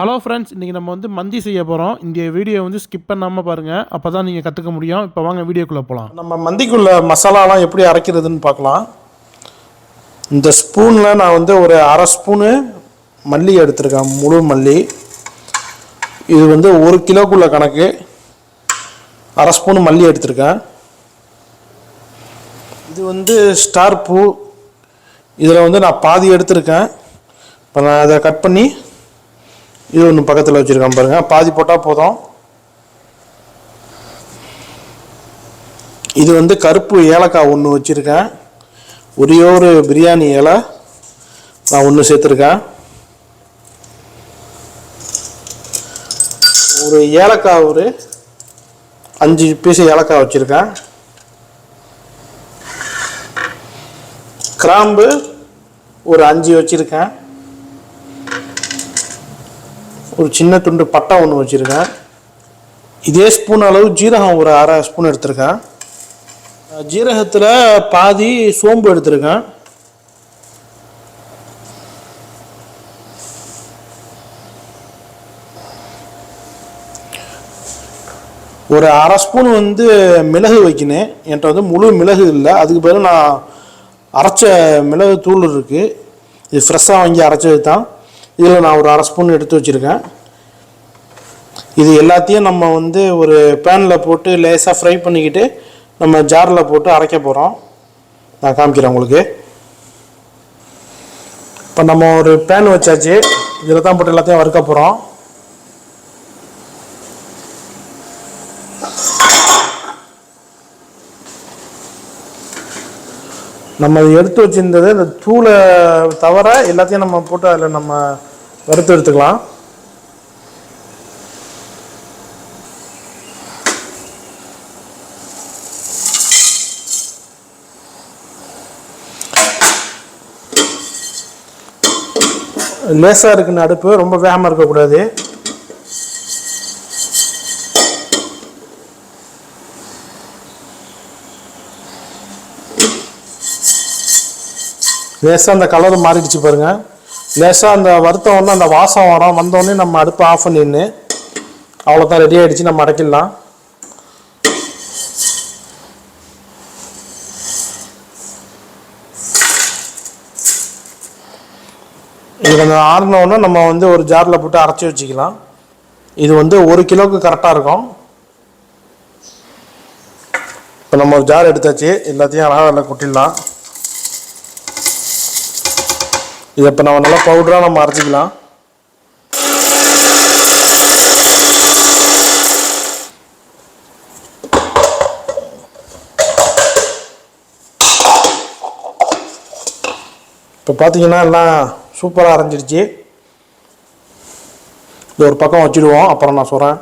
Hello friends இன்றைக்கி நம்ம வந்து மந்தி செய்ய போகிறோம் இந்த வீடியோ வந்து ஸ்கிப் பண்ணாமல் பாருங்கள் அப்போ தான் நீங்கள் கற்றுக்க முடியும். இப்போ வாங்க வீடியோக்குள்ளே போகலாம் நம்ம மந்திக்குள்ள மசாலாலாம் எப்படி அரைக்கிறதுன்னு பார்க்கலாம். இந்த ஸ்பூனில் நான் வந்து ஒரு அரை ஸ்பூனு மல்லி எடுத்திருக்கேன். முழு மல்லி. இது வந்து ஒரு கிலோக்குள்ள கணக்கு. அரை ஸ்பூன் மல்லி எடுத்திருக்கேன். இது வந்து ஸ்டார் பூ. இதில் வந்து நான் பாதி எடுத்திருக்கேன். இப்போ நான் அதை கட் பண்ணி இது ஒன்று பக்கத்தில் வச்சுருக்கேன் பாருங்கள் பாதி போட்டால் போதும். இது வந்து கருப்பு ஏலக்காய் ஒன்று வச்சுருக்கேன். ஒரே ஒரு பிரியாணி இலை நான் ஒன்று சேர்த்துருக்கேன். ஒரு ஏலக்காய் ஒரு அஞ்சு பீஸ் ஏலக்காய் வச்சுருக்கேன். கிராம்பு ஒரு அஞ்சு வச்சுருக்கேன். ஒரு சின்ன துண்டு பட்டா ஒன்று வச்சுருக்கேன். இதே ஸ்பூன் அளவு ஜீரகம் ஒரு அரை ஸ்பூன் எடுத்திருக்கேன். ஜீரகத்தில் பாதி சோம்பு எடுத்திருக்கேன். ஒரு அரை ஸ்பூன் வந்து மிளகு வைக்கினேன். என்கிட்ட வந்து முழு மிளகு இல்லை. அதுக்கு பதிலாக நான் அரைச்ச மிளகு தூள் இருக்குது இது ஃப்ரெஷ்ஷாக வாங்கி அரைச்சது தான் இதில் நான் ஒரு அரை ஸ்பூன் எடுத்து வச்சுருக்கேன். இது எல்லாத்தையும் நம்ம வந்து ஒரு பேனில் போட்டு லேசாக ஃப்ரை பண்ணிக்கிட்டு நம்ம ஜாரில் போட்டு அரைக்க போகிறோம் நான் காமிக்கிறேன் உங்களுக்கு. இப்போ நம்ம ஒரு பேன் வச்சாச்சு. இதில் தான் போட்டு எல்லாத்தையும் வறுக்க போகிறோம் நம்ம எடுத்து வச்சிருந்தது இந்த தூளை தவிர எல்லாத்தையும் நம்ம போட்டு அதில் நம்ம வறுத்து எடுத்துக்கலாம். லேசாக இருக்குன்னு அடுப்பு ரொம்ப வேகமாக இருக்கக்கூடாது. லேசாக அந்த கலரும் மாறிடுச்சு பாருங்க. லேசாக அந்த வருத்தம் வந்து அந்த வாசம் வரும் வந்தோடனே நம்ம அடுப்பை ஆஃப் பண்ணின்னு அவ்வளோதான் ரெடி ஆகிடுச்சு நம்ம அடைக்கிடலாம் இது கொஞ்சம் ஆறினோடனே நம்ம வந்து ஒரு ஜாரில் போட்டு அரைச்சி வச்சுக்கலாம். இது வந்து ஒரு கிலோவுக்கு கரெக்டாக இருக்கும். இப்போ நம்ம ஒரு ஜார் எடுத்தாச்சு எல்லாத்தையும் அழகாக அதில் கொட்டிடலாம். இதை இப்போ நம்ம நல்லா பவுடராக நம்ம அரைச்சிக்கலாம். இப்போ பார்த்தீங்கன்னா எல்லாம் சூப்பராக அரைஞ்சிருச்சு. இது ஒரு பக்கம் வச்சுடுவோம் அப்புறம் நான் சொல்கிறேன்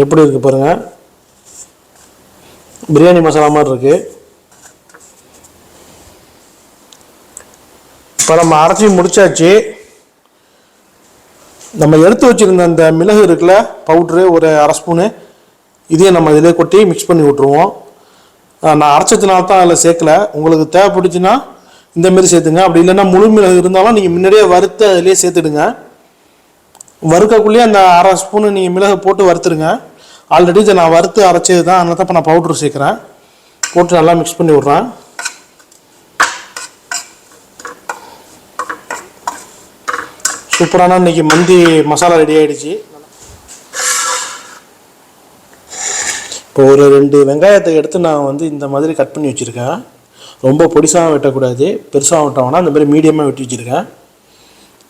எப்படி இருக்குது பாருங்கள் பிரியாணி மசாலா மாதிரி இருக்குது இப்போ நம்ம அரைச்சி முடிச்சாச்சு. நம்ம எடுத்து வச்சுருந்த அந்த மிளகு இருக்குல்ல பவுட்ரு ஒரு அரை ஸ்பூனு இதையும் நம்ம இதிலே கொட்டி மிக்ஸ் பண்ணி விட்ருவோம் நான் அரைச்சதுனால தான் அதில் சேர்க்கல. உங்களுக்கு தேவைப்பட்டுச்சுன்னா இந்தமாரி சேர்த்துங்க. அப்படி இல்லைன்னா முழு மிளகு இருந்தாலும் நீங்கள் முன்னாடியே வறுத்து அதிலே சேர்த்துடுங்க. வறுக்கக்குள்ளேயே அந்த அரை ஸ்பூனு நீங்கள் மிளகு போட்டு வறுத்துடுங்க. ஆல்ரெடி இதை நான் வறுத்து அரைச்சது தான். அதனால தான் இப்போ நான் பவுட்ரு சேர்க்குறேன். போட்டு நல்லா மிக்ஸ் பண்ணி விட்றேன். சூப்பரான இன்னைக்கு மந்தி மசாலா ரெடி ஆகிடுச்சு இப்போ ஒரு ரெண்டு வெங்காயத்தை எடுத்து நான் வந்து இந்த மாதிரி கட் பண்ணி வச்சுருக்கேன். ரொம்ப பொடிசாகவும் வெட்டக்கூடாது. பெருசாக விட்டாங்கன்னா இந்த மாதிரி மீடியமாக வெட்டி வச்சுருக்கேன்.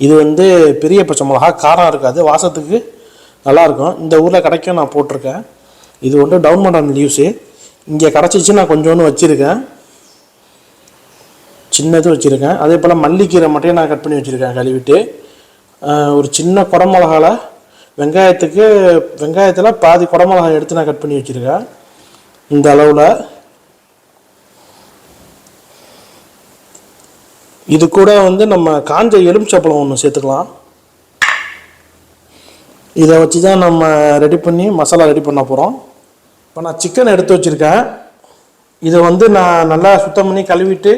இது வந்து பெரிய பச்சை மிளகா காரம் இருக்காது. வாசத்துக்கு நல்லாயிருக்கும். இந்த ஊரில் கிடைக்கும் நான் போட்டிருக்கேன். இது வந்து டவுன் மட்டன் லீவ்ஸு இங்கே கிடச்சிச்சு நான் கொஞ்சோண்டு வச்சுருக்கேன். சின்னது வச்சுருக்கேன். அதே போல் மல்லிக்கீரை மட்டும் நான் கட் பண்ணி வச்சுருக்கேன் கழுவிட்டு. ஒரு சின்ன குடமிளகால வெங்காயத்துக்கு வெங்காயத்தில் பாதி குடமிளகாய் எடுத்து நான் கட் பண்ணி வச்சுருக்கேன். இந்த அளவில். இது கூட வந்து நம்ம காஞ்ச எலுமிச்சப்பழம் ஒன்று சேர்த்துக்கலாம். இதை வச்சு தான் நம்ம ரெடி பண்ணி மசாலா ரெடி பண்ண போகிறோம் இப்போ நான் சிக்கன் எடுத்து வச்சுருக்கேன். இதை வந்து நான் நல்லா சுத்தம் பண்ணி கழுவிட்டு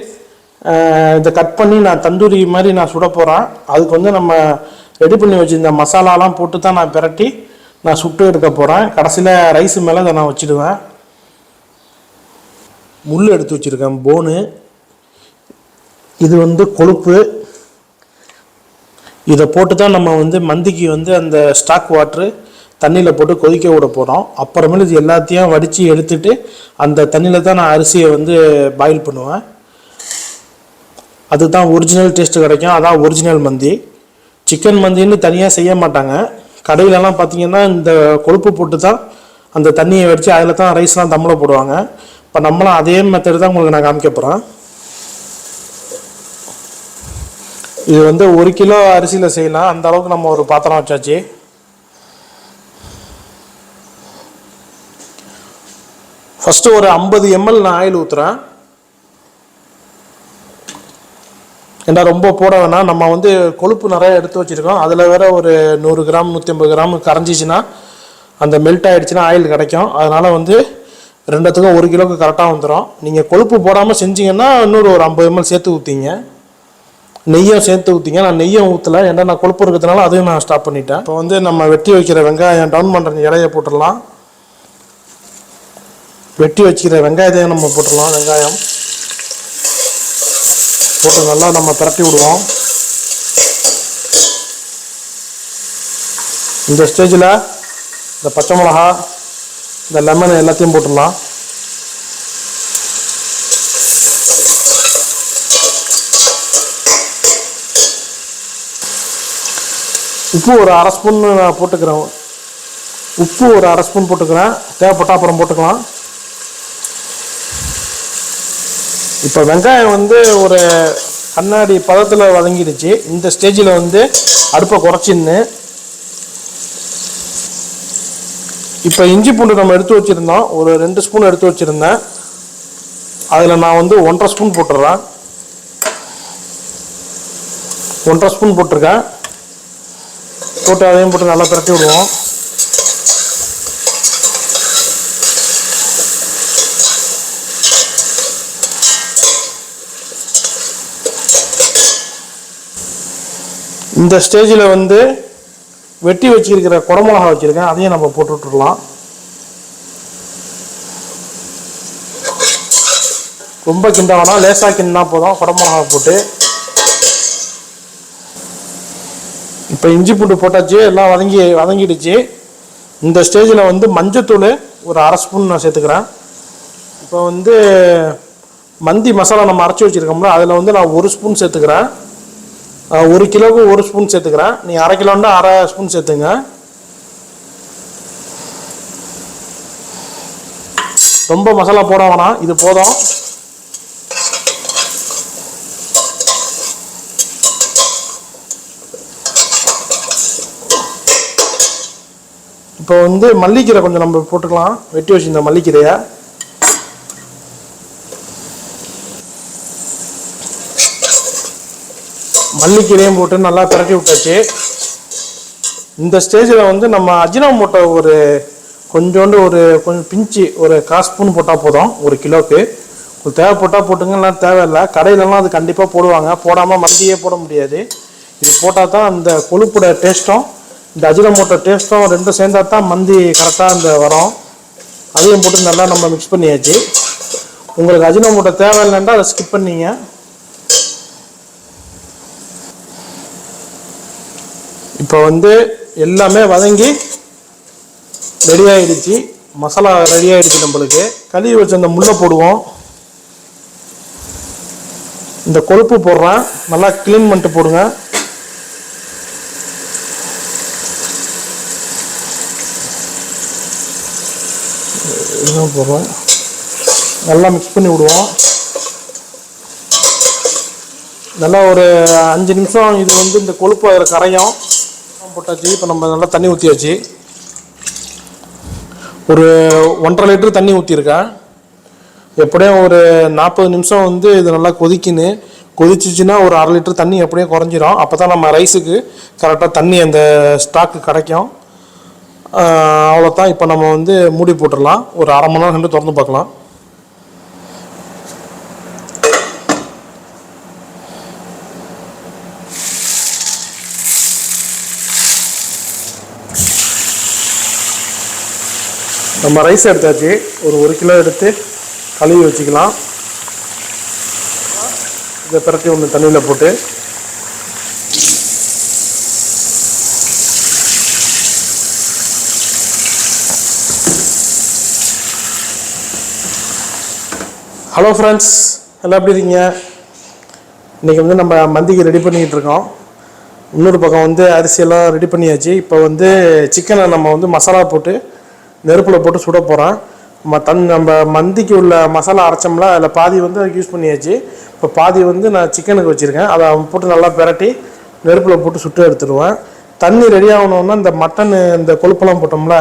இதை கட் பண்ணி நான் தந்தூரி மாதிரி நான் சுட போகிறேன் அதுக்கு வந்து நம்ம ரெடி பண்ணி வச்சுருந்த மசாலாலாம் போட்டு தான் நான் பிரட்டி நான் சுட்டு எடுக்க போகிறேன் கடைசியில் ரைஸ் மேலே இதை நான் வச்சிடுவேன். முள் எடுத்து வச்சுருக்கேன் போனு இது வந்து கொழுப்பு இதை போட்டு தான் நம்ம வந்து மந்திக்கு வந்து அந்த ஸ்டாக் வாட்ரு தண்ணியில் போட்டு கொதிக்க விட போகிறோம் அப்புறமேல இது எல்லாத்தையும் வடித்து எடுத்துட்டு அந்த தண்ணியில் தான் நான் அரிசியை வந்து பாயில் பண்ணுவேன். அதுதான் ஒரிஜினல் டேஸ்ட் கிடைக்கும். அதான் ஒரிஜினல் மந்தி. சிக்கன் மந்தின்னு தனியாக செய்ய மாட்டாங்க. கடையிலலாம் பார்த்தீங்கன்னா இந்த கொழுப்பு போட்டு தான் அந்த தண்ணியை வடித்து அதில் தான் ரைஸ்லாம் தம்மில் போடுவாங்க. இப்போ நம்மளும் அதே மெத்தடு தான் உங்களுக்கு நான் காமிக்க போகிறேன் இது வந்து ஒரு கிலோ அரிசியில் செய்யலாம் அந்த அளவுக்கு நம்ம ஒரு பாத்திரம் வச்சாச்சு. ஃபஸ்ட்டு ஒரு ஐம்பது எம்எல் நான் ஆயில் ஊற்றுறேன் ஏன்னா ரொம்ப போட வேணாம். நம்ம வந்து கொழுப்பு நிறைய எடுத்து வச்சுருக்கோம். அதில் வேற ஒரு நூறு கிராம் நூற்றி ஐம்பது கிராம் கரைஞ்சிச்சின்னா அந்த மெல்ட் ஆகிடுச்சின்னா ஆயில் கிடைக்கும். அதனால் வந்து ரெண்டுத்துக்கும் ஒரு கிலோவுக்கு கரெக்டாக வந்துடும் நீங்கள் கொழுப்பு போடாமல் செஞ்சீங்கன்னா இன்னொரு ஒரு ஐம்பது எம்எல் சேர்த்து ஊற்றிங்க நெய்யும் சேர்த்து ஊற்றிங்க நான் நெய்யும் ஊற்றல ஏன்னா நான் கொழுப்பு இருக்கிறதுனால அதையும் நான் ஸ்டாப் பண்ணிட்டேன். இப்போ வந்து நம்ம வெட்டி வைக்கிற வெங்காயம் டவுன் பண்ணுற இலையை போட்டுடலாம். வெட்டி வச்சுக்கிற வெங்காயத்தையும் நம்ம போட்டுடலாம். வெங்காயம் போட்டு நல்லா நம்ம பரட்டி விடுவோம். இந்த ஸ்டேஜில் இந்த பச்சை மிளகா இந்த லெமன் எல்லாத்தையும் போட்டுடலாம். உப்பு ஒரு அரை ஸ்பூன் நான் போட்டுக்கிறேன். உப்பு ஒரு அரை ஸ்பூன் போட்டுக்கிறேன். தேவைப்பட்டா அப்புறம் போட்டுக்கலாம். இப்போ வெங்காயம் வந்து ஒரு கண்ணாடி பதத்தில் வதங்கிடுச்சு. இந்த ஸ்டேஜில் வந்து அடுப்பை குறைச்சின்னு. இப்போ இஞ்சி பூண்டு நம்ம எடுத்து வச்சுருந்தோம். ஒரு ரெண்டு ஸ்பூன் எடுத்து வச்சுருந்தேன். அதில் நான் வந்து ஒன்றரை ஸ்பூன் போட்டுடுறேன் ஒன்றரை ஸ்பூன் போட்டிருக்கேன். போட்டு அதையும் போட்டு நல்லா பிரட்டி விடுவோம். இந்த ஸ்டேஜில் வந்து வெட்டி வச்சிருக்கிற குடமிளகா வச்சுருக்கேன். அதையும் நம்ம போட்டு விட்டுடலாம். ரொம்ப கிண்ட வேணாம். லேசாக கிண்டினா போதும். குடமிளகா போட்டு. இப்போ இஞ்சி பூண்டு போட்டாச்சு எல்லாம் வதங்கி வதங்கிடுச்சு. இந்த ஸ்டேஜில் வந்து மஞ்சத்தூள் ஒரு அரை ஸ்பூன் நான் சேர்த்துக்கிறேன். இப்போ வந்து மந்தி மசாலா நம்ம அரைச்சி வச்சுருக்கோம்ல அதில் வந்து நான் ஒரு ஸ்பூன் சேர்த்துக்கிறேன். ஒரு கிலோவுக்கு ஒரு ஸ்பூன் சேர்த்துக்கிறேன். நீ அரை கிலோன்னா அரை ஸ்பூன் சேர்த்துங்க. ரொம்ப மசாலா போட வேணாம். இது போதும். இப்போ வந்து மல்லிக்கீரை கொஞ்சம் நம்ம போட்டுக்கலாம். வெட்டி வச்சிருந்த மல்லிக்கீரையை மல்லிக்கீரையும் போட்டு நல்லா பிரட்டி விட்டாச்சு. இந்த ஸ்டேஜில் வந்து நம்ம அஜினோமோட்டோ ஒரு கொஞ்சோண்டு ஒரு கொஞ்சம் பிஞ்சு ஒரு கால் ஸ்பூன் போட்டால் போதும் ஒரு கிலோக்கு. உங்களுக்கு தேவைப்பட்டால் போட்டுங்க இல்லை தேவையில்லை. கடையிலலாம் அது கண்டிப்பாக போடுவாங்க. போடாமல் மல்லியே போட முடியாது. இது போட்டால் தான் அந்த கொழுப்போட டேஸ்ட்டும் இந்த அஜினமோட்டோ டேஸ்ட்டும் ரெண்டும் சேர்ந்தா தான் மந்தி கரெக்டாக அந்த வரும். அதையும் போட்டு நல்லா நம்ம மிக்ஸ் பண்ணியாச்சு. உங்களுக்கு அஜினமோட்டோ தேவையில்லைன்னா அதை ஸ்கிப் பண்ணிங்க. இப்போ வந்து எல்லாமே வதங்கி ரெடி ஆயிடுச்சு. மசாலா ரெடி ஆயிடுச்சு நம்மளுக்கு. கழுவி வச்சு அந்த முள்ளை போடுவோம். இந்த கொழுப்பு போடுறேன். நல்லா க்ளீன் பண்ணிட்டு போடுங்க. இதுதான் போடுறோம். நல்லா மிக்ஸ் பண்ணி விடுவோம். நல்லா ஒரு அஞ்சு நிமிஷம் இது வந்து இந்த கொழுப்பு அதில் கரையும். போட்டாச்சு. இப்போ நம்ம நல்லா தண்ணி ஊற்றியாச்சு ஒரு ஒன்றரை லிட்டர் தண்ணி ஊற்றிருக்கேன் எப்படியும் ஒரு நாற்பது நிமிஷம் வந்து இது நல்லா கொதிக்குன்னு. கொதிச்சிச்சுன்னா ஒரு அரை லிட்டர் தண்ணி எப்படியும் குறைஞ்சிரும். அப்போ தான் நம்ம ரைஸுக்கு கரெக்டாக தண்ணி அந்த ஸ்டாக்கு கிடைக்கும். அவ்வளோதான் இப்போ நம்ம வந்து மூடி போட்டுடலாம். ஒரு அரை மணி நேரம் கண்டு திறந்து பார்க்கலாம். நம்ம ரைஸ் எடுத்தாச்சு. ஒரு ஒரு கிலோ எடுத்து கழுவி வச்சுக்கலாம். இதை பிறட்டி ஒன்று தண்ணியில் போட்டு ஹலோ ஃப்ரெண்ட்ஸ் எல்லாம் எப்படி இருக்கீங்க? இன்றைக்கி வந்து நம்ம மந்திக்கு ரெடி பண்ணிக்கிட்டு இருக்கோம். இன்னொரு பக்கம் வந்து அரிசியெல்லாம் ரெடி பண்ணியாச்சு. இப்போ வந்து சிக்கனை நம்ம வந்து மசாலா போட்டு நெருப்பில் போட்டு சுட போகிறோம் நம்ம தன் நம்ம மந்திக்கு உள்ள மசாலா அரைச்சோம்ல அதில் பாதி வந்து அதுக்கு யூஸ் பண்ணியாச்சு. இப்போ பாதி வந்து நான் சிக்கனுக்கு வச்சுருக்கேன். அதை போட்டு நல்லா பிரட்டி நெருப்பில் போட்டு சுட்டு எடுத்துடுவேன். தண்ணி ரெடி ஆகணுன்னா இந்த மட்டன் இந்த கொழுப்பெல்லாம் போட்டோம்ல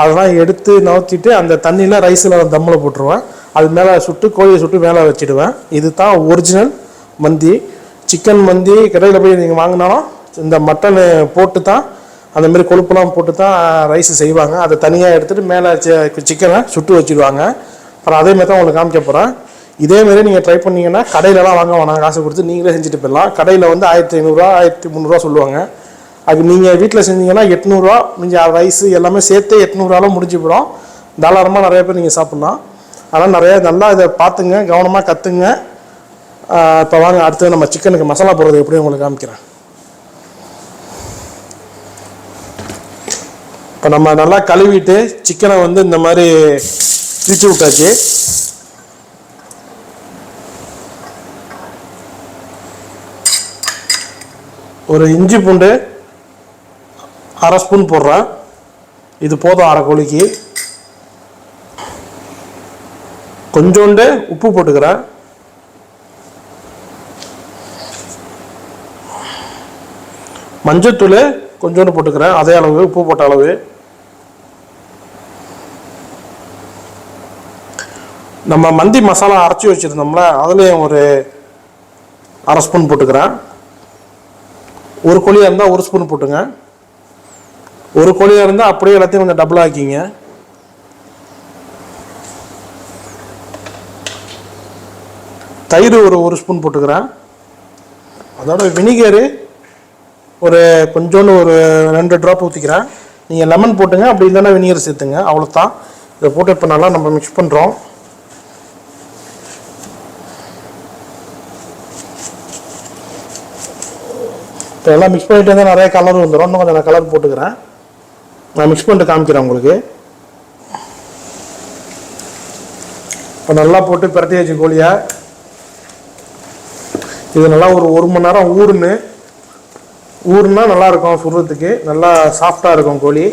அதெல்லாம் எடுத்து நவுத்திட்டு அந்த தண்ணியில் ரைஸில் தம்மில் போட்டுருவேன். அது மேலே சுட்டு கோழியை சுட்டு மேலே வச்சிடுவேன். இது தான் ஒரிஜினல் மந்தி. சிக்கன் மந்தி கடையில் போய் நீங்கள் வாங்கினாலும் இந்த மட்டனு போட்டு தான் அந்த மாதிரி கொழுப்புலாம் போட்டு தான் ரைஸ் செய்வாங்க. அதை தனியாக எடுத்துகிட்டு மேலே சிக்கனை சுட்டு வச்சிடுவாங்க. அப்புறம் அதே மாதிரி தான் உங்களுக்கு காமிக்க போகிறேன் இதேமாரி நீங்கள் ட்ரை பண்ணீங்கன்னா கடையிலலாம் வாங்க வேணாம். காசு கொடுத்து நீங்களே செஞ்சுட்டு போயிடலாம். கடையில் வந்து ஆயிரத்தி ஐநூறுரூவா ஆயிரத்தி முந்நூறுரூவா சொல்லுவாங்க. அது நீங்கள் வீட்டில் செஞ்சீங்கன்னா எட்நூறுரூவா நீங்கள் ரைஸ் எல்லாமே சேர்த்து எட்நூறுவால முடிஞ்சு போகிறோம் தாராளமாக நிறைய பேர் நீங்கள் சாப்பிட்லாம். ஆனால் நிறைய நல்லா இதை பார்த்துங்க கவனமாக கற்றுங்க இப்போ வாங்க அடுத்து நம்ம சிக்கனுக்கு மசாலா போடுறது எப்படி உங்களுக்கு காமிக்கிறேன். இப்போ நம்ம நல்லா கழுவிட்டு சிக்கனை வந்து இந்த மாதிரி பிரித்து விட்டாச்சு. ஒரு இஞ்சி பூண்டு அரை ஸ்பூன் போடுறேன். இது போதும் அரை கோழிக்கு. கொஞ்சோண்டு உப்பு போட்டுக்கிறேன். மஞ்சத்தூள் கொஞ்சோண்டு போட்டுக்கிறேன். அதே அளவு உப்பு போட்ட அளவு. நம்ம மந்தி மசாலா அரைச்சி வச்சுருந்தோம்ல அதுலேயும் ஒரு அரை ஸ்பூன் போட்டுக்கிறேன். ஒரு கோழியாக இருந்தால் ஒரு ஸ்பூன் போட்டுங்க. ஒரு கோழியாக இருந்தால் அப்படியே எல்லாத்தையும் கொஞ்சம் டபுள் ஆக்கிங்க. தயிர் ஒரு ஒரு ஸ்பூன் போட்டுக்கிறேன். அதோட வினிகரு ஒரு கொஞ்சோண்டு ஒரு ரெண்டு ட்ராப் ஊற்றிக்கிறேன் நீங்கள் லெமன் போட்டுங்க அப்படி இல்லைன்னா வினிகர் சேர்த்துங்க. அவ்வளோதான் இதை போட்டு இப்போ நல்லா நம்ம மிக்ஸ் பண்ணுறோம் இப்போ எல்லாம் மிக்ஸ் பண்ணிட்டு இருந்தால் நிறைய கலர் வந்துடும் இன்னும் கொஞ்சம் நான் கலர் போட்டுக்கிறேன். நான் மிக்ஸ் பண்ணிட்டு காமிக்கிறேன் உங்களுக்கு. இப்போ நல்லா போட்டு பிரட்டியாச்சு கோழியை இது நல்லா ஒரு ஒரு மணி நேரம் ஊறுன்னு ஊறுனா நல்லா இருக்கும் சுடுறதுக்கு. நல்லா சாஃப்டாக இருக்கும் கோழி.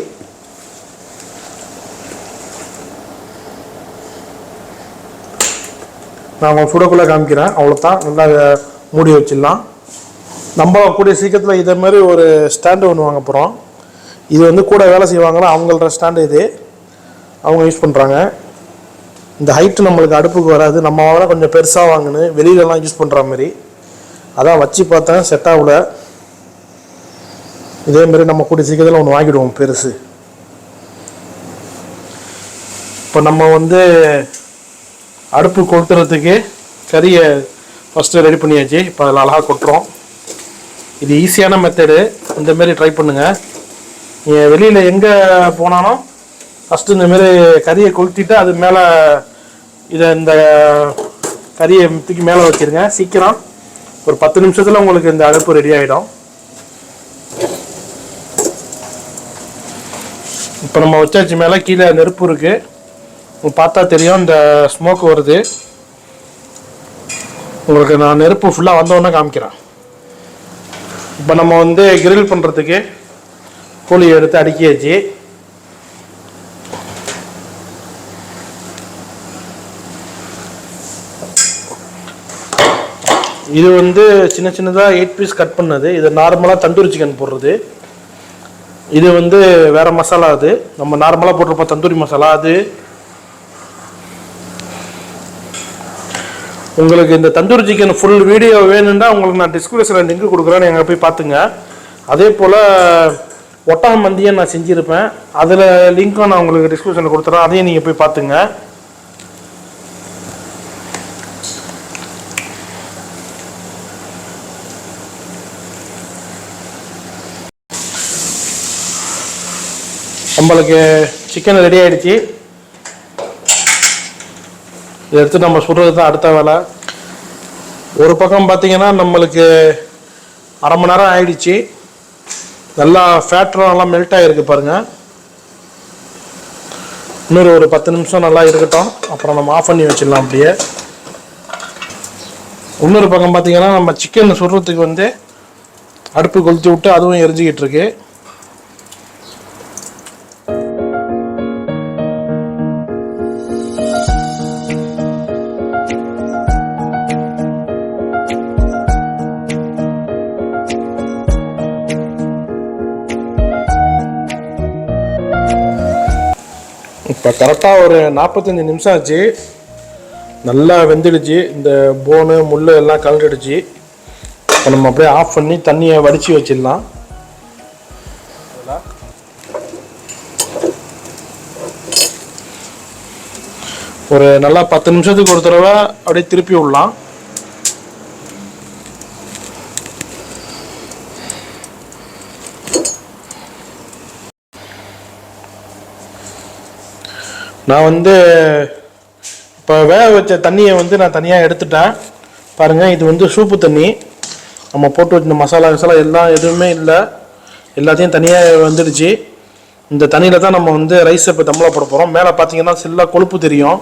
நான் உங்களுக்கு சுடக்குள்ளே காமிக்கிறேன். அவ்வளோதான் நல்லா மூடி வச்சிடலாம். நம்ம கூடிய சீக்கிரத்தில் இதே மாதிரி ஒரு ஸ்டாண்டு ஒன்று வாங்க போகிறோம் இது வந்து கூட வேலை செய்வாங்களா? அவங்களோட ஸ்டாண்டு இது. அவங்க யூஸ் பண்ணுறாங்க இந்த ஹைட்டு நம்மளுக்கு அடுப்புக்கு வராது. நம்ம வாங்கினா கொஞ்சம் பெருசாக வாங்கினு வெளியிலலாம் யூஸ் பண்ணுற மாதிரி. அதான் வச்சு பார்த்தேன் செட் ஆகல. இதே மாதிரி நம்ம கூடிய சீக்கிரத்தில் ஒன்று வாங்கிடுவோம் பெருசு. இப்போ நம்ம வந்து அடுப்பு கொளுத்துறதுக்கு கறியை ஃபஸ்ட்டு ரெடி பண்ணியாச்சு. இப்போ அதில் அழகாக கொட்டுறோம். இது ஈஸியான மெத்தடு இந்தமாரி ட்ரை பண்ணுங்கள் நீங்கள் வெளியில் எங்கே போனாலும் ஃபஸ்ட்டு இந்தமாரி கறியை கொளுத்திட்டு அது மேலே இதை இந்த கறியை தூக்கி மேலே வச்சிருங்க. சீக்கிரம் ஒரு பத்து நிமிஷத்தில் உங்களுக்கு இந்த அடுப்பு ரெடி ஆகிடும் இப்போ நம்ம வச்சாச்சு மேலே கீழே நெருப்பு இருக்குது பார்த்தா தெரியும் இந்த ஸ்மோக் வருது. உங்களுக்கு நான் நெருப்பு ஃபுல்லாக வந்தோடனே காமிக்கிறேன். இப்போ நம்ம வந்து கிரில் பண்ணுறதுக்கு கோழி எடுத்து அடுக்கியாச்சு. இது வந்து சின்ன சின்னதாக எயிட் பீஸ் கட் பண்ணது. இது நார்மலாக தந்தூரி சிக்கன் போடுறது. இது வந்து வேறு மசாலா அது. நம்ம நார்மலாக போட்டிருப்போம் தந்தூரி மசாலா. அது உங்களுக்கு இந்த தந்தூரி சிக்கன் ஃபுல் வீடியோ வேணும்னா உங்களுக்கு நான் டிஸ்கிரிப்ஷனில் லிங்க் கொடுக்குறேன். எங்கே போய் பார்த்துங்க. அதே போல் ஒட்டகம் மந்தியை நான் செஞ்சுருப்பேன். அதில் லிங்க்கும் நான் உங்களுக்கு டிஸ்கிரிப்ஷனில் கொடுத்துறேன். அதையும் நீங்கள் போய் பார்த்துங்க. நம்மளுக்கு சிக்கன் ரெடி ஆயிடுச்சு. இதை எடுத்து நம்ம சுடுறது தான் அடுத்த வேலை. ஒரு பக்கம் பார்த்தீங்கன்னா நம்மளுக்கு அரை மணி நேரம் ஆயிடுச்சு. நல்லா ஃபேட்டரும் நல்லா மெல்ட் ஆகிருக்கு பாருங்கள் இன்னொரு ஒரு பத்து நிமிஷம் நல்லா இருக்கட்டும். அப்புறம் நம்ம ஆஃப் பண்ணி வச்சிடலாம் அப்படியே. இன்னொரு பக்கம் பார்த்தீங்கன்னா நம்ம சிக்கன் சுடுறதுக்கு வந்து அடுப்பு கொளுத்தி விட்டு அதுவும் எரிஞ்சிக்கிட்டு இருக்குது கரெக்டாக ஒரு நாற்பத்தஞ்சு நிமிஷம் ஆச்சு. நல்லா வெந்துடுச்சு. இந்த போனு முள் எல்லாம் கலந்துடுச்சு. இப்போ நம்ம அப்படியே ஆஃப் பண்ணி தண்ணியை வடித்து வச்சிடலாம். ஒரு நல்லா பத்து நிமிஷத்துக்கு ஒரு தடவை அப்படியே திருப்பி விடலாம். நான் வந்து இப்போ வேக வச்ச தண்ணியை வந்து நான் தனியாக எடுத்துட்டேன். பாருங்கள் இது வந்து சூப்பு தண்ணி. நம்ம போட்டு வச்ச மசாலா மசாலா எல்லாம் எதுவுமே இல்லை. எல்லாத்தையும் தனியாக வந்துடுச்சு. இந்த தண்ணியில் தான் நம்ம வந்து ரைஸ் இப்போ தம்பளை போட போகிறோம் மேலே பார்த்தீங்கன்னா சில்லா கொழுப்பு தெரியும்.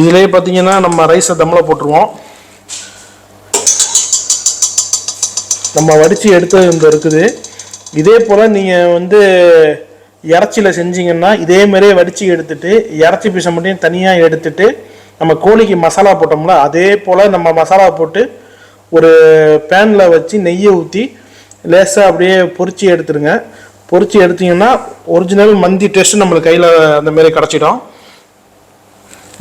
இதுலேயே பார்த்தீங்கன்னா நம்ம ரைஸை தம்பளை போட்டுருவோம். நம்ம வடித்து எடுத்தது இந்த இருக்குது. இதே போல் நீங்கள் வந்து இறைச்சியில் செஞ்சிங்கன்னா இதே மாதிரியே வடித்து எடுத்துட்டு இறச்சி பீஸை மட்டும் தனியாக எடுத்துட்டு நம்ம கோழிக்கு மசாலா போட்டோம்ல அதே போல் நம்ம மசாலா போட்டு ஒரு பேனில் வச்சு நெய்யை ஊற்றி லேசாக அப்படியே பொரிச்சு எடுத்துருங்க. பொரிச்சு எடுத்தீங்கன்னா ஒரிஜினல் மந்தி டேஸ்ட்டு நம்மளுக்கு கையில் அந்த மாதிரி கிடச்சிடும்.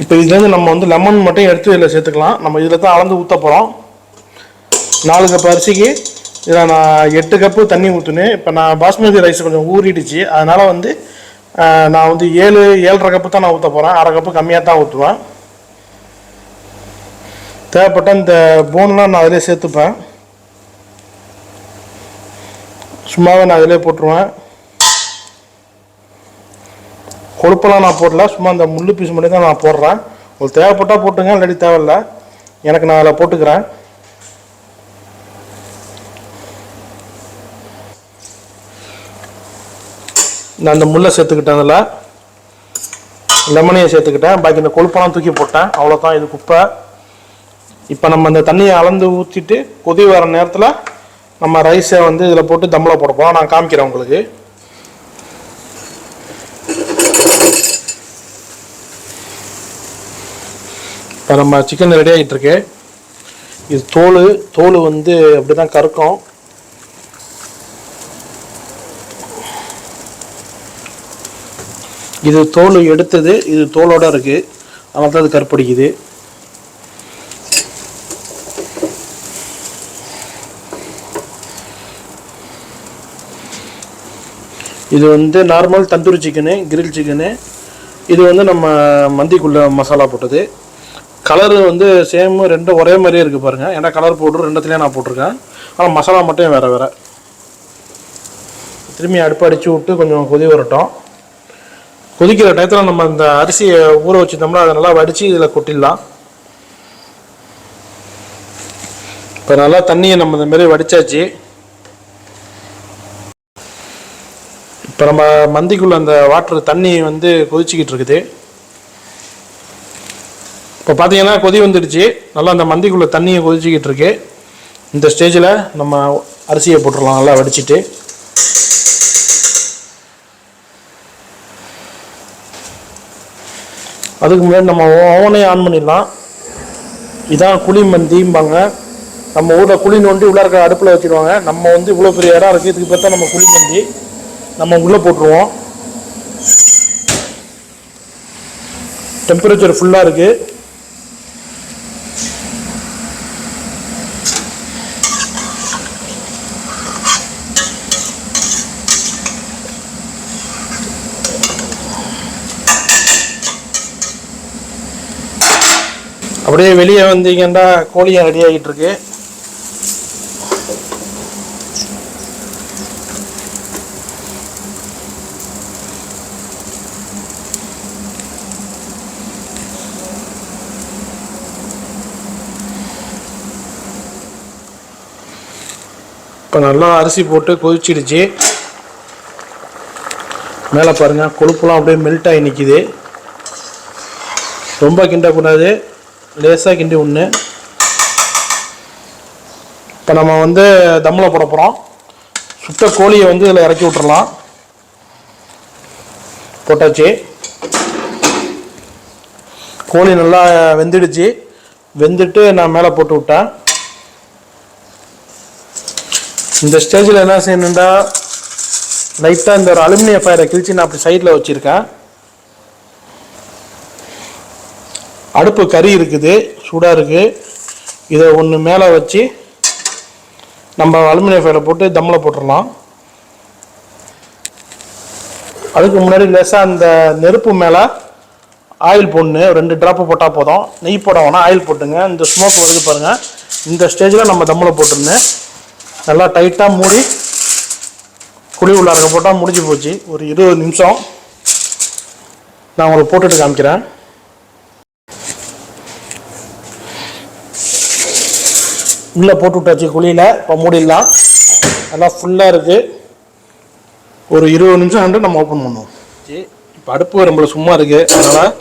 இப்போ இதுலேருந்து நம்ம வந்து லெமன் மட்டும் எடுத்து இதில் சேர்த்துக்கலாம். நம்ம இதில் தான் அளந்து ஊற்ற போகிறோம் நாலு கப் அரிசிக்கு இதில் நான் எட்டு கப்பு தண்ணி ஊற்றுனேன் இப்போ நான் பாஸ்மதி ரைஸ் கொஞ்சம் ஊறிடுச்சு. அதனால் வந்து நான் வந்து ஏழு ஏழரை கப்பு தான் நான் ஊற்ற போகிறேன் அரை கப்பு கம்மியாக தான் ஊற்றுவேன் தேவைப்பட்ட இந்த போன்லாம் நான் அதிலே சேர்த்துப்பேன். சும்மாவே நான் அதிலே போட்டுருவேன். கொழுப்பெல்லாம் நான் போடல. சும்மா அந்த முள்ளு பீஸ் மட்டும் தான் நான் போடுறேன். உங்களுக்கு தேவைப்பட்டால் போட்டுங்க. இல்லாட்டி தேவையில்ல. எனக்கு நான் அதில் போட்டுக்கிறேன். நான் அந்த முல்லை சேர்த்துக்கிட்டேன் அதில் லெமனையை சேர்த்துக்கிட்டேன். பாக்கி இந்த கொழுப்பெல்லாம் தூக்கி போட்டேன். அவ்வளோதான் இது குப்பை. இப்போ நம்ம இந்த தண்ணியை அளந்து ஊற்றிட்டு கொதி வர நேரத்தில் நம்ம ரைஸை வந்து இதில் போட்டு தம்மில் போட போகிறோம் நான் காமிக்கிறேன் உங்களுக்கு. இப்போ நம்ம சிக்கன் ரெடி ஆகிட்டுருக்கு இது தோல் தோல் வந்து அப்படி தான் கறக்கும். இது தோல் எடுத்தது இது தோலோட இருக்கு. அதனால தான் அது கருப்படிக்குது. இது வந்து normal tandoori chicken grill chicken இது வந்து நம்ம மந்திக்குள்ள மசாலா போட்டது. கலரு வந்து சேம் ரெண்டும் ஒரே மாதிரியே இருக்குது பாருங்கள் ஏன்னா கலர் பவுடர் ரெண்டுத்துலேயும் நான் போட்டிருக்கேன். ஆனால் மசாலா மட்டும் வேறு வேறு. திரும்பி அடுப்பு அடித்து விட்டு கொஞ்சம் கொதி வரட்டும். கொதிக்கிற டயத்தில் நம்ம இந்த அரிசியை ஊற வச்சுருந்தோம்னா அதை நல்லா வடித்து இதில் கொட்டிடலாம். இப்போ நல்லா தண்ணியை நம்ம இந்த மாதிரி வடிச்சாச்சு. இப்போ நம்ம மந்திக்குள்ள அந்த வாட்டர் தண்ணி வந்து கொதிச்சுக்கிட்டு இருக்குது. இப்போ பார்த்தீங்கன்னா கொதி வந்துடுச்சு. நல்லா அந்த மந்திக்குள்ளே தண்ணியை கொதிச்சுக்கிட்டு இருக்கு. இந்த ஸ்டேஜில் நம்ம அரிசியை போட்டுடலாம் நல்லா வடிச்சிட்டு. அதுக்கு முன்னாடி நம்ம ஓவனே ஆன் பண்ணிடலாம். இதான் குழி மந்திம்பாங்க. நம்ம ஊரில் குழி நோண்டி உள்ளே இருக்கிற அடுப்பில் வச்சிடுவாங்க நம்ம வந்து இவ்வளோ பெரிய இடம் இருக்குது இதுக்கு பார்த்தா நம்ம குழி மந்தி. நம்ம உள்ளே போட்டுருவோம். டெம்பரேச்சர் ஃபுல்லாக இருக்குது அப்படியே வெளியே வந்தீங்கன்னா கோழியும் ரெடி ஆகிட்டு இருக்கு இப்போ நல்லா அரிசி போட்டு கொதிச்சிடுச்சு. மேலே பாருங்கள் கொழுப்புலாம் அப்படியே மெல்ட் ஆகி நிற்கிது ரொம்ப கிண்டக்கூடாது. லேசாக கிண்டி ஒன்று இப்போ நம்ம வந்து தம்மில் போட போகிறோம் சுட்ட கோழியை வந்து இதில் இறக்கி விட்டுறலாம். போட்டாச்சு. கோழி நல்லா வெந்துடுச்சு. வெந்துட்டு நான் மேலே போட்டு விட்டேன். இந்த ஸ்டேஜில் என்ன செய்யணுண்டா லைட்டாக இந்த ஒரு அலுமினிய ஃபயரை கிழிச்சு நான் அப்படி சைடில் வச்சுருக்கேன். அடுப்பு கறி இருக்குது சூடாக இருக்குது இதை ஒன்று மேலே வச்சு நம்ம அலுமினிய ஃபயரை போட்டு தம்மில் போட்டுடலாம் அதுக்கு முன்னாடி லேசாக அந்த நெருப்பு மேலே ஆயில் போடணும் ரெண்டு ட்ராப்பு போட்டால் போதும். நெய் போட வேணாம். ஆயில் போட்டுங்க. இந்த ஸ்மோக் வருது பாருங்கள் இந்த ஸ்டேஜில் நம்ம தம்மில் போட்டுருந்து நல்லா டைட்டாக மூடி குழி உள்ளார்க்க போட்டால் முடிஞ்சு போச்சு. ஒரு இருபது நிமிஷம் நான் உங்களுக்கு போட்டுட்டு காமிக்கிறேன். உள்ளே போட்டு விட்டாச்சு குழியில் இப்போ மூடிடலாம். நல்லா ஃபுல்லாக இருக்குது ஒரு இருபது நிமிஷம் ஆண்டு நம்ம ஓப்பன் பண்ணுவோம். இப்போ அடுப்பு நம்மள சும்மா இருக்குது அதனால்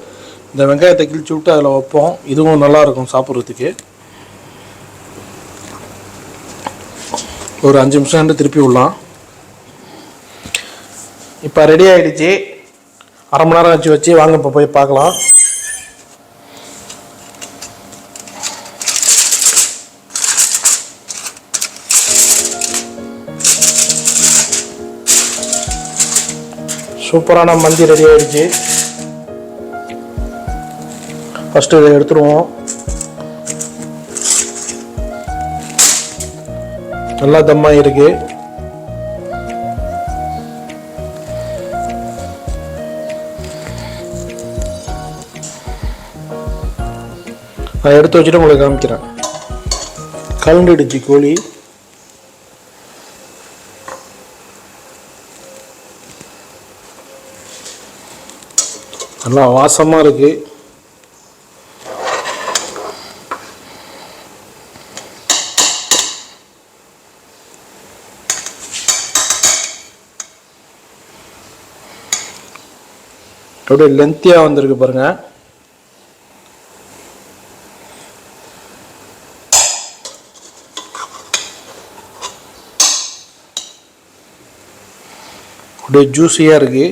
இந்த வெங்காயத்தை கிழிச்சு விட்டு அதில் வைப்போம். இதுவும் நல்லாயிருக்கும் சாப்பிட்றதுக்கு. ஒரு அஞ்சு நிமிஷம் ஆண்டு திருப்பி விடலாம். இப்போ ரெடி ஆகிடுச்சு அரை மணி நேரம் வச்சு வச்சு வாங்க இப்போ போய் பார்க்கலாம். சூப்பரான மந்தி ரெடி ஆயிடுச்சு. ஃபஸ்ட்டு இதை எடுத்துருவோம். நல்லா தம்மாக இருக்கு நான் எடுத்து வச்சுட்டு உங்களுக்கு காமிக்கிறேன். கலந்துடுச்சு கோழி. நல்லா வாசமாக இருக்கு. அப்படியே லென்த்தியாக வந்திருக்கு பாருங்க. அப்படியே ஜூஸியாக இருக்குது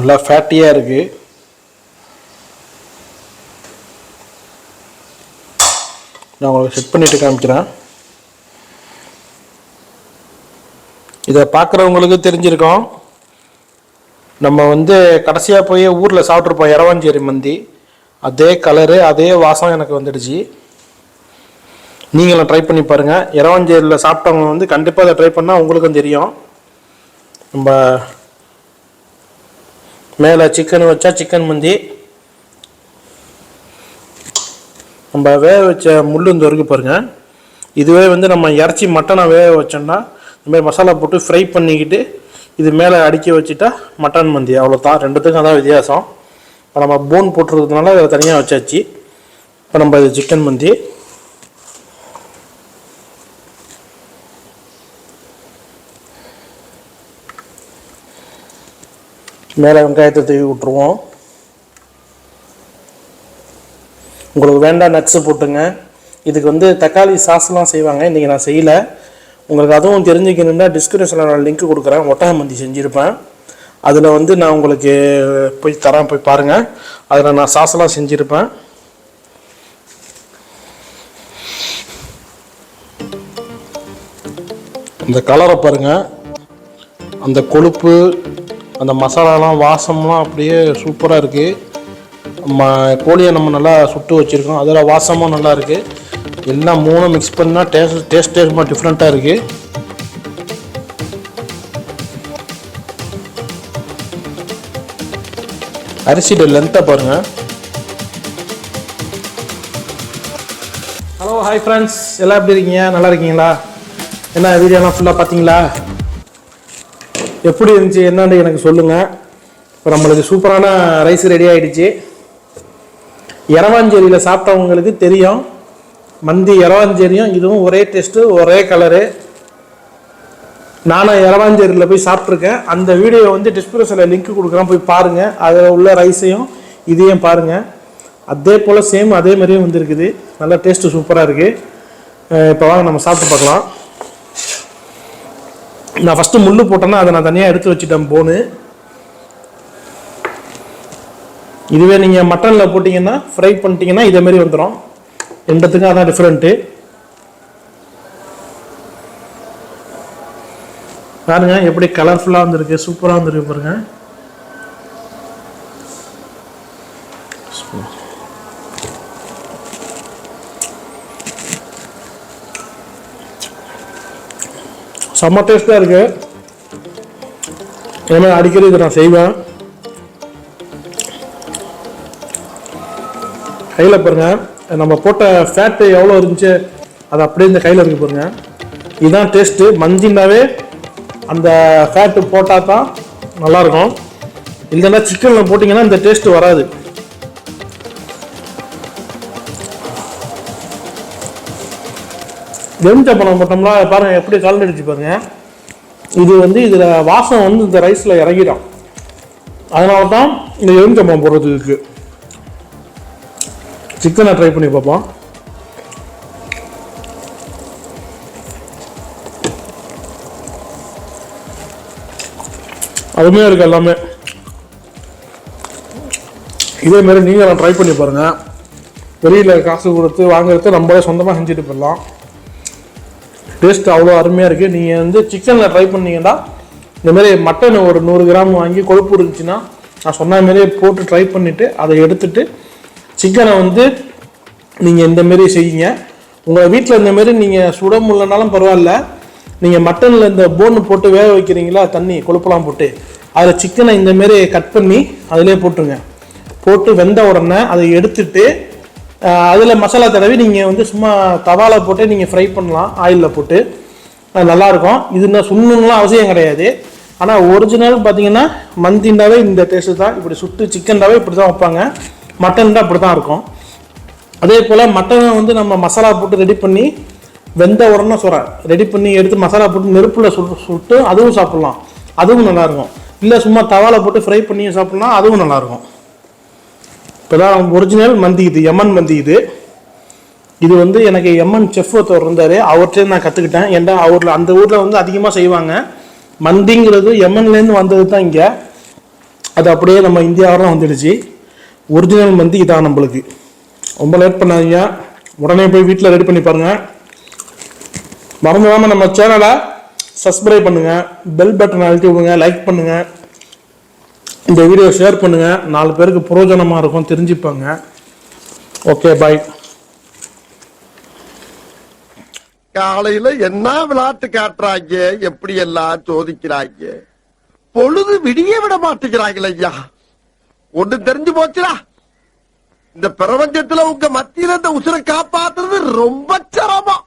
நல்லா ஃபேட்டியாக இருக்குது நான் உங்களுக்கு செட் பண்ணிட்டு காமிக்கிறேன். இதை பார்க்குறவங்களுக்கு தெரிஞ்சிருக்கோம். நம்ம வந்து கடைசியாக போய் ஊரில் சாப்பிட்ருப்போம் இரவாஞ்சேரி மந்தி. அதே கலரு அதே வாசம் எனக்கு வந்துடுச்சு. நீங்களும் ட்ரை பண்ணி பாருங்கள் இரவாஞ்சேரியில் சாப்பிட்டவங்க வந்து கண்டிப்பாக அதை ட்ரை பண்ணால் உங்களுக்கும் தெரியும். நம்ம மேலே சிக்கன் வச்சா சிக்கன் மந்தி. நம்ம வேக வச்ச முள்ளு இந்த வரைக்கும் பாருங்கள் இதுவே வந்து நம்ம இறச்சி மட்டனை வேக வச்சோம்னா இந்தமாதிரி மசாலா போட்டு ஃப்ரை பண்ணிக்கிட்டு இது மேலே அடுக்கி வச்சுட்டா மட்டன் மந்தி. அவ்வளோதான் ரெண்டுத்துக்கும் அதான் வித்தியாசம். இப்போ நம்ம போன் போட்டுருக்கிறதுனால இதை தனியாக வச்சாச்சு. இப்போ நம்ம இது சிக்கன் மந்தி. மேலே வெங்காயத்தை தூவி விட்ருவோம் உங்களுக்கு வேண்டாம் நட்ஸு போட்டுங்க இதுக்கு வந்து தக்காளி சாஸ்லாம் செய்வாங்க. இன்றைக்கி நான் செய்யலை. உங்களுக்கு அதுவும் தெரிஞ்சுக்கணுன்னா டிஸ்கிரிப்ஷனில் நான் லிங்க் கொடுக்குறேன். ஒட்டக மந்தி செஞ்சுருப்பேன். அதில் வந்து நான் உங்களுக்கு போய் தரேன் போய் பாருங்கள் அதில் நான் சாஸ்லாம் செஞ்சுருப்பேன். இந்த கலரை பாருங்கள் அந்த கொழுப்பு அந்த மசாலாலாம் வாசம்லாம் அப்படியே சூப்பராக இருக்குது ம கோழியை நம்ம நல்லா சுட்டு வச்சுருக்கோம். அதில் வாசமும் நல்லா இருக்குது எல்லாம் மூணும் மிக்ஸ் பண்ணால் டேஸ்ட் டேஸ்ட்டே ரொம்ப டிஃப்ரெண்ட்டாக இருக்குது அரிசியோட லென்த்தை பாருங்கள் ஹலோ ஹாய் ஃப்ரெண்ட்ஸ் எல்லாம் எப்படி இருக்கீங்க? நல்லா இருக்கீங்களா? என்ன வீடியோலாம் ஃபுல்லாக பார்த்தீங்களா? எப்படி இருந்துச்சு என்னன்னு எனக்கு சொல்லுங்கள் இப்போ நம்மளுக்கு சூப்பரான ரைஸ் ரெடி ஆகிடுச்சு இரவாஞ்சேரியில் சாப்பிட்டவங்களுக்கு தெரியும். மந்தி இரவாஞ்சேரியும் இதுவும் ஒரே டேஸ்ட்டு ஒரே கலரு நானும் இரவாஞ்சேரியில் போய் சாப்பிட்ருக்கேன் அந்த வீடியோ வந்து டிஸ்கிரிப்ஷனில் லிங்க் கொடுக்குறேன். போய் பாருங்கள் அதில் உள்ள ரைஸையும் இதையும் பாருங்கள் அதே போல் சேம் அதே மாதிரியே வந்துருக்குது. நல்லா டேஸ்ட்டு சூப்பராக இருக்குது இப்போ வாங்க நம்ம சாப்பிட்டு பார்க்கலாம். நான் ஃபஸ்ட்டு முள்ளு போட்டேன்னா அதை நான் தனியாக எடுத்து வச்சுட்டேன் போனு இதுவே நீங்கள் மட்டனில் போட்டிங்கன்னா ஃப்ரை பண்ணிட்டீங்கன்னா இதே மாதிரி வந்துடும் ரெண்டுத்துக்கும் அதான் டிஃப்ரெண்ட்டு பாருங்க எப்படி கலர்ஃபுல்லாக வந்துருக்கு சூப்பராக வந்துருக்கு பாருங்க. செம்ம டேஸ்ட்டாக இருக்குது இனிமேல் அடிக்கடி இதை நான் செய்வேன். கையில் பாருங்கள் நம்ம போட்ட ஃபேட்டு எவ்வளோ இருந்துச்சு அது அப்படியே இந்த கையில் இருக்கு பாருங்கள் இதுதான் டேஸ்ட்டு மந்தினாவே அந்த ஃபேட்டு போட்டால் தான் நல்லாயிருக்கும். இல்லைன்னா சிக்கனில் போட்டிங்கன்னா இந்த டேஸ்ட்டு வராது. எலுமிச்சப்பழம் போட்டோம்னா பாருங்கள் எப்படி கலந்துடுச்சு பாருங்க. இது வந்து இதில் வாசம் வந்து இந்த ரைஸில் இறங்கிடும். அதனால தான் இந்த எலுமிச்சப்பழம் போடுறது இருக்கு. சிக்கனை ட்ரை பண்ணி பார்ப்போம். அருமையாக இருக்கு எல்லாமே. இதே மாதிரி நீங்களும் ட்ரை பண்ணி பாருங்கள் வெளியில் காசு கொடுத்து வாங்குறது நம்மளே சொந்தமாக செஞ்சுட்டு போயிடலாம். டேஸ்ட் அவ்வளோ அருமையாக இருக்குது நீங்கள் வந்து சிக்கனில் ட்ரை பண்ணீங்கன்னா இந்தமாரி மட்டன் ஒரு நூறு கிராம் வாங்கி கொழுப்பு இருந்துச்சுன்னா நான் சொன்ன மாதிரியே போட்டு ட்ரை பண்ணிவிட்டு அதை எடுத்துட்டு சிக்கனை வந்து நீங்கள் இந்த மாரி செய்யுங்க. உங்கள் வீட்டில் இந்த மாரி நீங்கள் சுட முடியலனாலும் பரவாயில்ல. நீங்கள் மட்டனில் இந்த போன் போட்டு வேக வைக்கிறீங்களா தண்ணி கொழுப்பெல்லாம் போட்டு அதில் சிக்கனை இந்த மாரி கட் பண்ணி அதிலே போட்டுருங்க. போட்டு வெந்த உடனே அதை எடுத்துட்டு அதில் மசாலா தடவி நீங்கள் வந்து சும்மா தவாவில் போட்டு நீங்கள் ஃப்ரை பண்ணலாம் ஆயிலில் போட்டு. அது நல்லாயிருக்கும் இது நான் சுண்ணணும்லாம் அவசியம் கிடையாது. ஆனால் ஒரிஜினல் பார்த்தீங்கன்னா மந்திண்டாவே இந்த டேஸ்ட்டு தான். இப்படி சுட்டு சிக்கன்டாவே இப்படி தான் வைப்பாங்க. மட்டன் தான் இப்படி தான் இருக்கும். அதே போல் மட்டனை வந்து நம்ம மசாலா போட்டு ரெடி பண்ணி வெந்த உடனே சொல்கிறேன் ரெடி பண்ணி எடுத்து மசாலா போட்டு நெருப்பில் சுட்டு சுட்டு அதுவும் சாப்பிட்லாம். அதுவும் நல்லாயிருக்கும் இல்லை சும்மா தவாவில் போட்டு ஃப்ரை பண்ணி சாப்பிட்லாம் அதுவும் நல்லாயிருக்கும் இப்போதான் ஒரிஜினல் மந்தி இது எம்என் மந்தி இது. இது வந்து எனக்கு எம்என் செஃப் ஒருத்தர் இருந்தார். அவர்கிட்ட நான் கற்றுக்கிட்டேன் ஏன்டா அவரில் அந்த ஊரில் வந்து அதிகமாக செய்வாங்க. மந்திங்கிறது எம்என்லேருந்து வந்தது தான் இங்கே. அது அப்படியே நம்ம இந்தியாவில் வந்துடுச்சு. ஒரிஜினல் மந்தி இதான் நம்மளுக்கு. ரொம்ப லேட் பண்ணாதீங்க. உடனே போய் வீட்டில் ரெடி பண்ணி பாருங்கள் மறந்துடாமல் நம்ம சேனலை சப்ஸ்கிரைப் பண்ணுங்கள் பெல் பட்டன் அழுத்தி விடுங்க. லைக் பண்ணுங்கள் இந்த வீடியோ ஷேர் பண்ணுங்கள் நாலு பேருக்கு புரோஜனமாக இருக்கும் தெரிஞ்சுப்பாங்க. ஓகே பாய் காலையில என்ன விளையாட்டு காட்டுறாங்க? எப்படி எல்லாம் சோதிக்கிறாங்க? பொழுது விடிய விட மாட்டேங்கிறாங்கள ஐயா. ஒண்ணு தெரிஞ்சு போச்சுடா. இந்த பிரபஞ்சத்துல உங்க மத்தியில இந்த உசுரை காப்பாத்துறது ரொம்ப சிரமம்.